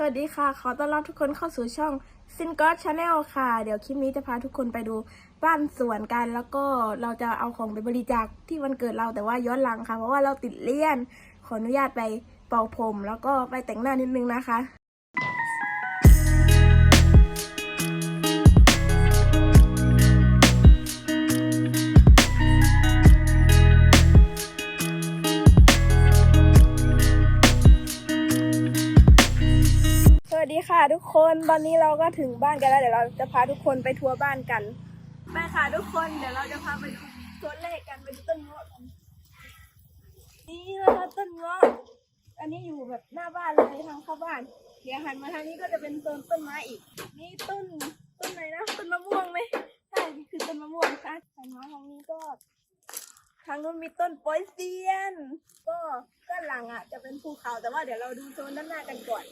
สวัสดีค่ะ ขอต้อนรับทุกคนเข้าสู่ช่อง s i n g o d Channel ค่ะ เดี๋ยวคลิปนี้จะพาทุกคนไปดูบ้านสวนกัน แล้วก็เราจะเอาของไปบริจาคที่วันเกิดเราแต่ว่าย้อนหลังค่ะ เพราะว่าเราติดเลี่ยน ขออนุญาตไปเป่าผม แล้วก็ไปแต่งหน้านิดนึงนะคะ ค่ะทุกคนตอนนี้เราก็ถึงบ้านกันแล้วเดี๋ยวเราจะพาทุกคนไปทัวร์บ้านกันไปค่ะทุกคนเดี๋ยวเราจะพาไปดูตัวเลขกันไปดูต้นเงาะกันนี่นะคะต้นเงาะอันนี้อยู่แบบหน้าบ้านเลยทางเข้าบ้าน เดี๋ยวหันมาทางนี้ก็จะเป็นต้นต้นไม้อีก นี่ต้นต้นไหนนะต้นมะม่วงไหมใช่นี่คือต้นมะม่วงค่ะหันมาทางนี้ก็ทางนู้นมีต้นโปอยเซียน ก็ด้านหลังอะจะเป็นภูเขาแต่ว่าเดี๋ยวเราดูโซนด้านหน้ากันก่อน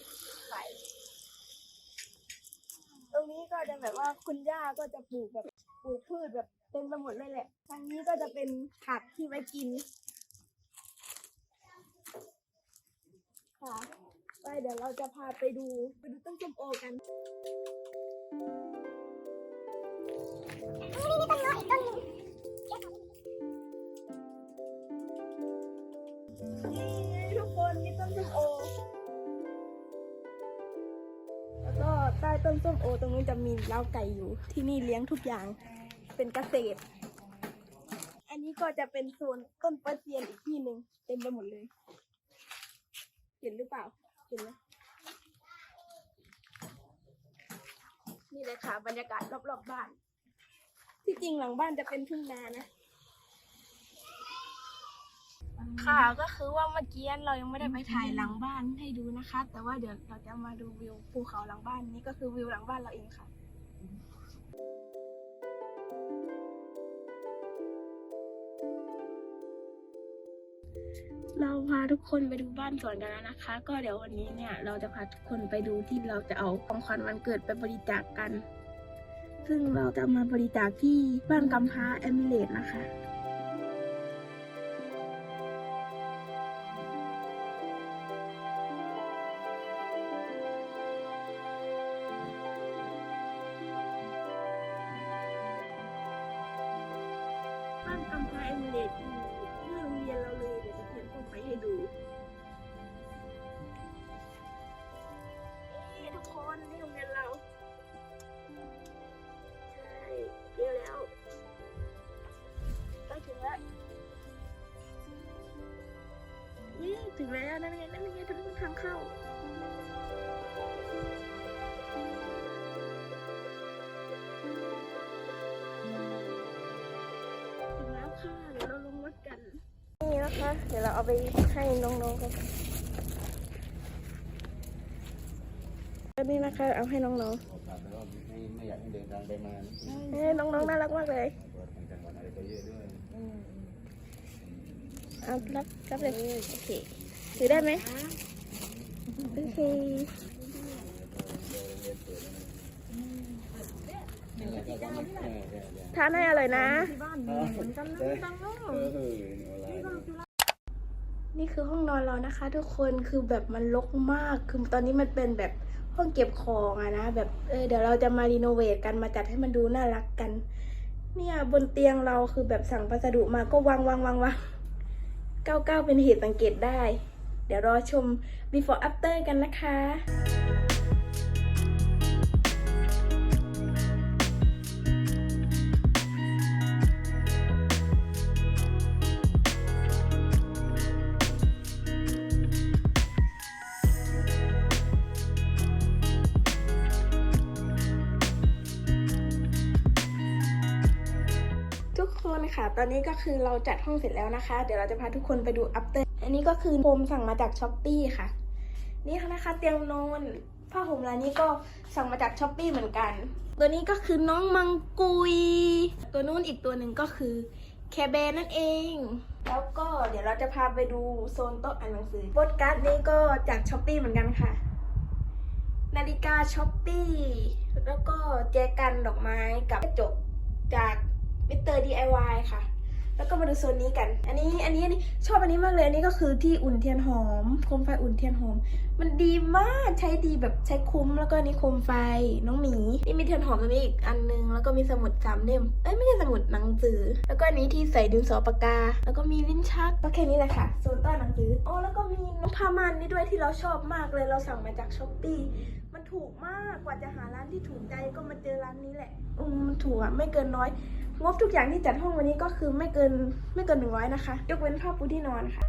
ไป รงนี้ก็จะแบบว่าคุณย่าก็จะปลูกแบบปลูกพืชแบบเต็มไปหมดเลยแหละทางนี้ก็จะเป็นผักที่ไว้กินค่ะไปเดี๋ยวเราจะพาไปดูไปดูต้นส้มโอกัน ต้นส้มโอตรงนู้นจะมีเล้าไก่อยู่ ที่นี่เลี้ยงทุกอย่าง เป็นเกษตร อันนี้ก็จะเป็นโซนต้นปะเจียนอีกที่หนึ่งเต็มไปหมดเลย เห็นหรือเปล่า เห็นไหมนี่เลยค่ะบรรยากาศรอบๆบบ้าน ที่จริงหลังบ้านจะเป็นทุ่งนานะ ค่ะก็คือว่าเมื่อกี้เรายังไม่ได้ไปถ่ายหลังบ้านให้ดูนะคะ แต่ว่าเดี๋ยวเราจะมาดูวิวภูเขาหลังบ้านนี่ก็คือวิวหลังบ้านเราเองค่ะ เราพาทุกคนไปดูบ้านสวนกันแล้วนะคะ ก็เดี๋ยววันนี้เนี่ยเราจะพาทุกคนไปดูที่เราจะเอาของขวัญวันเกิดไปบริจาคกัน ซึ่งเราจะมาบริจาคที่บ้านกำพร้าแอมิเลตนะคะ บ้านกำแพงเด็กอยู่ที่โรงเรียนเราเลยเดี๋ยวจะเขียนรูปไปให้ดูนี่ทุกคนนี่โรงเรียนเราใช่เรียแล้วใกล้ถึงแล้วนี่ถึงแล้วนั่นไงนั่นไงทางทางเข้า ค่ะ เดี๋ยวเราลงรถกัน นี่นะคะ เดี๋ยวเราเอาไปให้น้องๆกันอันนี้นะคะ เอาให้น้องโอกาไม่ไม่อยากให้เดินทางไปมาๆเอ้ยน้องๆน่ารักมากเลยตัวทางจังหวัดอะไรก็เยอะด้วยเอารับรับเลยโอเคถือได้ไหมโอเค นี่แหละก็ต้องไม่แก่แก่ทานให้อร่อยนะเหมือนกันเลยตังค์เออเอออะไรนี่คือห้องนอนเรานะคะ ทุกคนคือแบบมันรกมาก คือตอนนี้มันเป็นแบบห้องเก็บของอะนะ แบบเออเดี๋ยวเราจะมารีโนเวทกันมาจัดให้มันดูน่ารักกัน เนี่ยบนเตียงเราคือแบบสั่งพัสดุมาก็วางวางวางวางเก้าเก้าเป็นเหตุสังเกตได้ เดี๋ยวรอชม before after กันนะคะ ทุกคนค่ะ ตอนนี้ก็คือเราจัดห้องเสร็จแล้วนะคะ เดี๋ยวเราจะพาทุกคนไปดู after อันนี้ก็คือโฮมสั่งมาจากช้อปปี้ค่ะ นี่นะคะเตียงนอนผ้าห่มลายนี้ก็สั่งมาจากช้อปปี้เหมือนกัน ตัวนี้ก็คือน้องมังกุย ตัวนู้นอีกตัวหนึ่งก็คือแคเบนนั่นเอง แล้วก็เดี๋ยวเราจะพาไปดูโซนโต๊ะอ่านหนังสือโปสการ์ดนี้ก็จากช้อปปี้เหมือนกันค่ะ นาฬิกาช้อปปี้ แล้วก็แจกันดอกไม้กับกระจกจาก อร์ DIY ค่ะ แล้วก็มาดูโซนนี้กัน อันนี้อันนี้อันนี้ชอบอันนี้มากเลย อันนี้ก็คือที่อุ่นเทียนหอม โคมไฟอุ่นเทียนหอม มันดีมาก ใช้ดีแบบใช้คุ้ม แล้วก็อันนี้โคมไฟน้องหมี นี่มีเทียนหอมตรงนี้อีกอันนึง แล้วก็มีสมุดสามเล่ม เอ้ยไม่ใช่สมุดหนังสือ แล้วก็อันนี้ที่ใส่ดินสอปากกา แล้วก็มีลิ้นชัก ก็แค่นี้แหละค่ะ โซนใต้หนังสือ อ๋อแล้วก็มีน้องผ้าม่านนี่ด้วยที่เราชอบมากเลย เราสั่งมาจากช้อปปี้ ถูกมากกว่าจะหาร้านที่ถูกใจก็มาเจอร้านนี้แหละ อืมมันถูกอะไม่เกินร้อยงบทุกอย่างที่จัดห้องวันนี้ก็คือไม่เกินไม่เกินหนึ่งร้อยนะคะ ยกเว้นผ้าปูที่นอนค่ะ